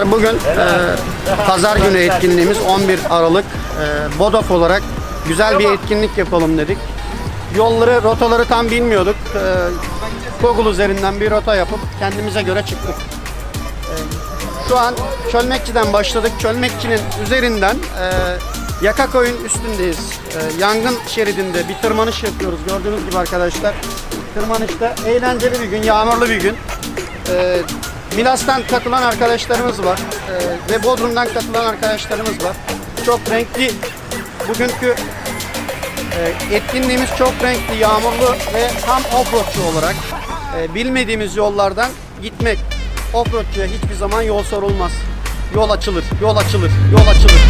Arkadaşlar. Bugün e, pazar günü etkinliğimiz 11 Aralık. E, BODOF olarak güzel bir etkinlik yapalım dedik. Yolları, rotaları tam bilmiyorduk. E, Google üzerinden bir rota yapıp kendimize göre çıktık. E, şu an Çölmekçi'den başladık. Çölmekçi'nin üzerinden e, Yakakoy'un üstündeyiz. E, yangın şeridinde bir tırmanış yapıyoruz. Gördüğünüz gibi arkadaşlar. Tırmanışta eğlenceli bir gün, yağmurlu bir gün. E, Milas'tan katılan arkadaşlarımız var. E, ve Bodrum'dan katılan arkadaşlarımız var. Çok renkli bugünkü e, etkinliğimiz çok renkli, yağmurlu ve tam offroadçu olarak e, bilmediğimiz yollardan gitmek. Offroadçuya hiçbir zaman yol sorulmaz. Yol açılır, yol açılır, yol açılır.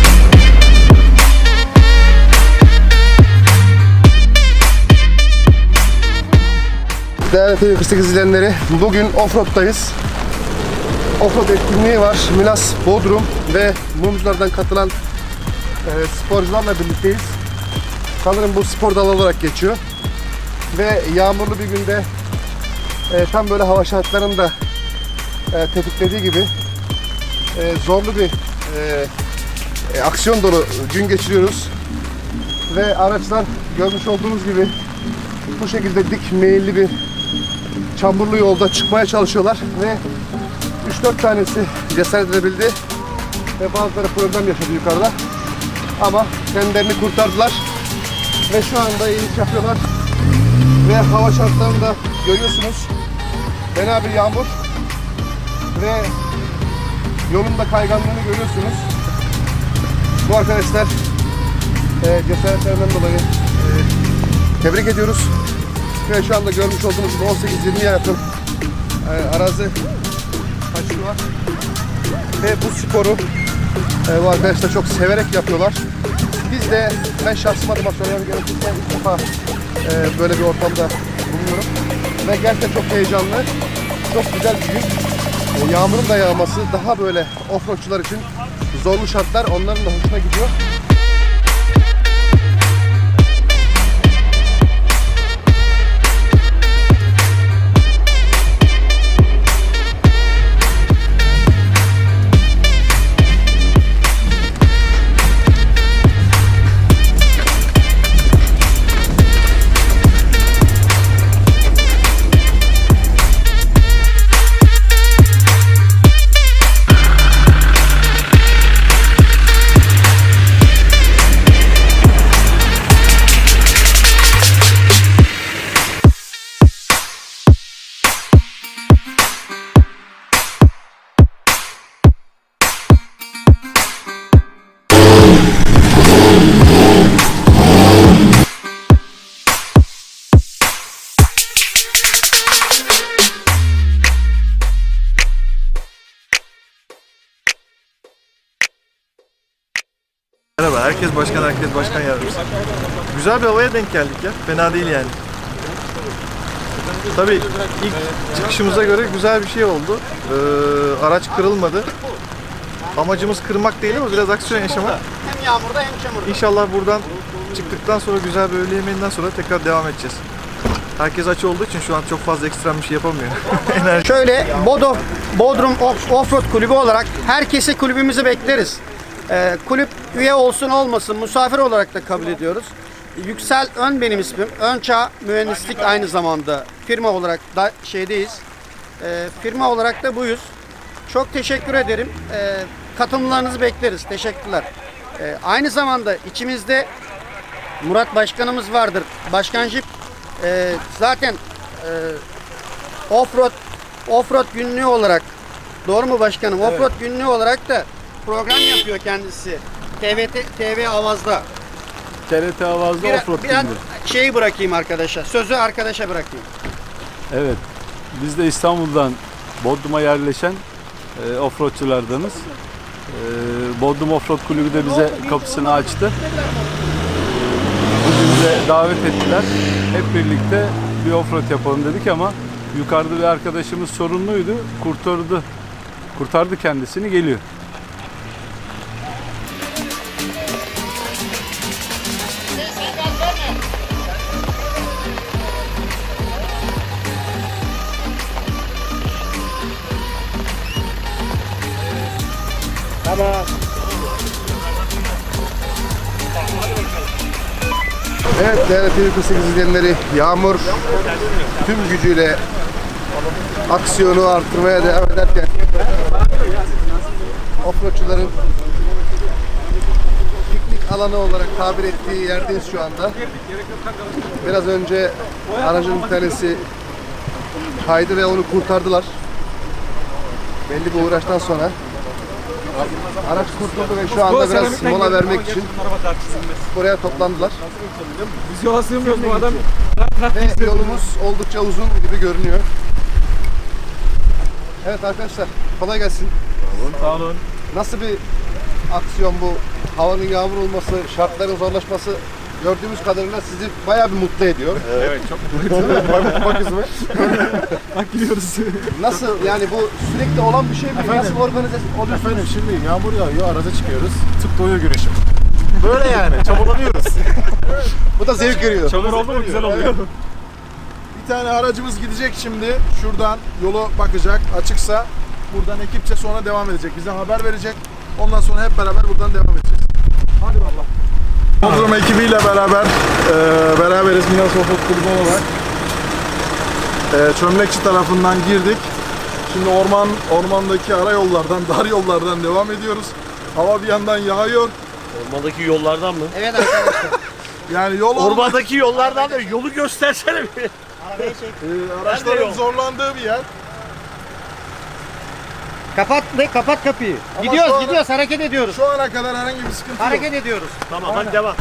Değerli TV48 izleyenleri, bugün Offroad'dayız. Offroad etkinliği var. Milas, Bodrum ve mumculardan katılan e, sporcularla birlikteyiz. Sanırım bu spor dalı olarak geçiyor. Ve yağmurlu bir günde e, tam böyle hava şartlarının da e, tetiklediği gibi e, zorlu bir e, e, aksiyon dolu gün geçiriyoruz. Ve araçlar görmüş olduğunuz gibi bu şekilde dik meyilli bir çamurlu yolda çıkmaya çalışıyorlar ve 3-4 tanesi cesaret edebildi ve bazıları problem yaşadı yukarıda. Ama kendilerini kurtardılar ve şu anda iniş yapıyorlar ve hava şartlarını da görüyorsunuz. Fena bir yağmur ve yolun da kayganlığını görüyorsunuz. Bu arkadaşlar e, cesaretlerinden dolayı e, tebrik ediyoruz. Ve şu anda görmüş olduğunuz gibi 18-20 yakın e, arazi var. Ve bu sporu e, bu arkadaşlar çok severek yapıyorlar. Biz de ben şahsım adıma söylemem gerekirse ilk defa e, böyle bir ortamda bulunuyorum. Ve gerçekten çok heyecanlı, çok güzel bir gün. E, yağmurun da yağması daha böyle offroadçular için zorlu şartlar onların da hoşuna gidiyor. Herkes başkan, herkes başkan yardımcısı. Güzel bir havaya denk geldik ya, fena değil yani. Tabii ilk çıkışımıza göre güzel bir şey oldu. Ee, araç kırılmadı. Amacımız kırmak değil ama biraz aksiyon yaşamak. Hem yağmurda hem çamurda. İnşallah buradan çıktıktan sonra güzel bir öğle yemeğinden sonra tekrar devam edeceğiz. Herkes aç olduğu için şu an çok fazla ekstrem bir şey yapamıyor. Şöyle Bodo, Bodrum Off- Offroad Kulübü olarak herkesi kulübümüzü bekleriz. Ee, kulüp üye olsun olmasın misafir olarak da kabul ediyoruz. Yüksel Ön benim ismim. Önçağ Mühendislik aynı zamanda firma olarak da şeydeyiz. Ee, firma olarak da buyuz. Çok teşekkür ederim. Ee, katılımlarınızı bekleriz. Teşekkürler. Ee, aynı zamanda içimizde Murat Başkanımız vardır. Başkan Jip e, zaten e, Offroad Offroad günlüğü olarak doğru mu başkanım? Offroad günlüğü olarak da program yapıyor kendisi. TVT TV Avaz'da. TRT Avaz'da Bir, offroad biraz filmi. şeyi bırakayım arkadaşa. Sözü arkadaşa bırakayım. Evet. Biz de İstanbul'dan Bodrum'a yerleşen e, offroadçılardanız. E, Bodrum Offroad Kulübü de bize kapısını açtı. Bugün bize davet ettiler. Hep birlikte bir offroad yapalım dedik ama yukarıda bir arkadaşımız sorunluydu. Kurtardı. Kurtardı kendisini geliyor. Evet değerli TV48 izleyenleri Yağmur tüm gücüyle aksiyonu artırmaya devam ederken offroadçuların piknik alanı olarak tabir ettiği yerdeyiz şu anda. Biraz önce aracın bir tanesi kaydı ve onu kurtardılar. Belli bir uğraştan sonra araç kurtuldu ve şu anda biraz mola vermek için buraya toplandılar. Biz yola sığmıyoruz bu adam. Ve yolumuz oldukça uzun gibi görünüyor. Evet arkadaşlar kolay gelsin. Sağ olun. Nasıl bir aksiyon bu? Havanın yağmur olması, şartların zorlaşması gördüğümüz kadarıyla sizi bayağı bir mutlu ediyor. Evet çok Bak yüzüme. bak gidiyoruz. Nasıl yani bu sürekli olan bir şey mi? Nasıl organize oluyorsunuz? Efendim şimdi yağmur yağıyor, araza çıkıyoruz. Tık doğuyor güneşim. Böyle yani, çabalanıyoruz. Bu da zevk veriyor. Çamur oldu mu güzel oluyor. Bir tane aracımız gidecek şimdi. Şuradan yolu bakacak. Açıksa buradan ekipçe sonra devam edecek. Bize haber verecek. Ondan sonra hep beraber buradan devam edeceğiz. Hadi valla. Bodrum ekibiyle beraber e, beraberiz Minas Offroad Kulübü olarak. E, Çömlekçi tarafından girdik. Şimdi orman ormandaki ara yollardan, dar yollardan devam ediyoruz. Hava bir yandan yağıyor. Ormandaki yollardan mı? Evet arkadaşlar. Yani yol Ormandaki yollardan da yolu göstersene bir. e, araçların yol. zorlandığı bir yer. Kapat ne? Kapat kapıyı. Ama gidiyoruz sonra- gidiyoruz hareket ediyoruz. Şu ana kadar herhangi bir sıkıntı yok. Hareket ediyoruz. Tamam hadi devam.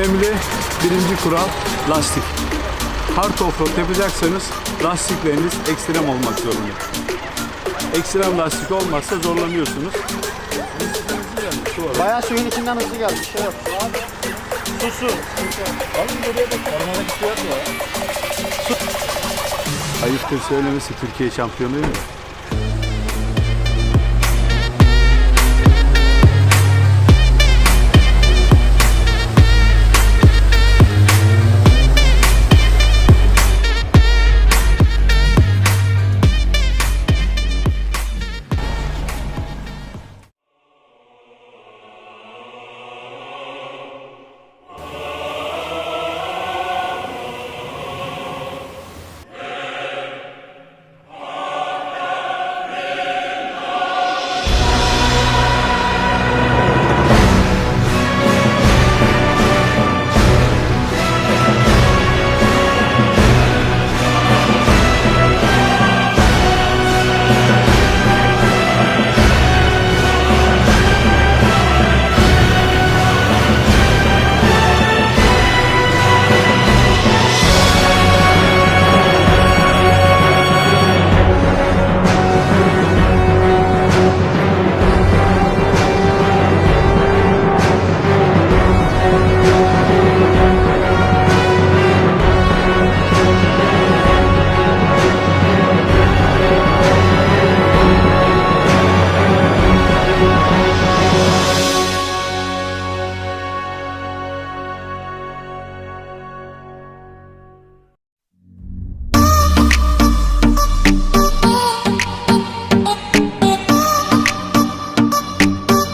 Önemli birinci kural lastik. Hard offroad yapacaksanız lastikleriniz ekstrem olmak zorunda. Ekstrem lastik olmazsa zorlanıyorsunuz. Bayağı suyun içinden hızlı geldi. Bir şey yok. Ayıptır söylemesi Türkiye şampiyonuyum.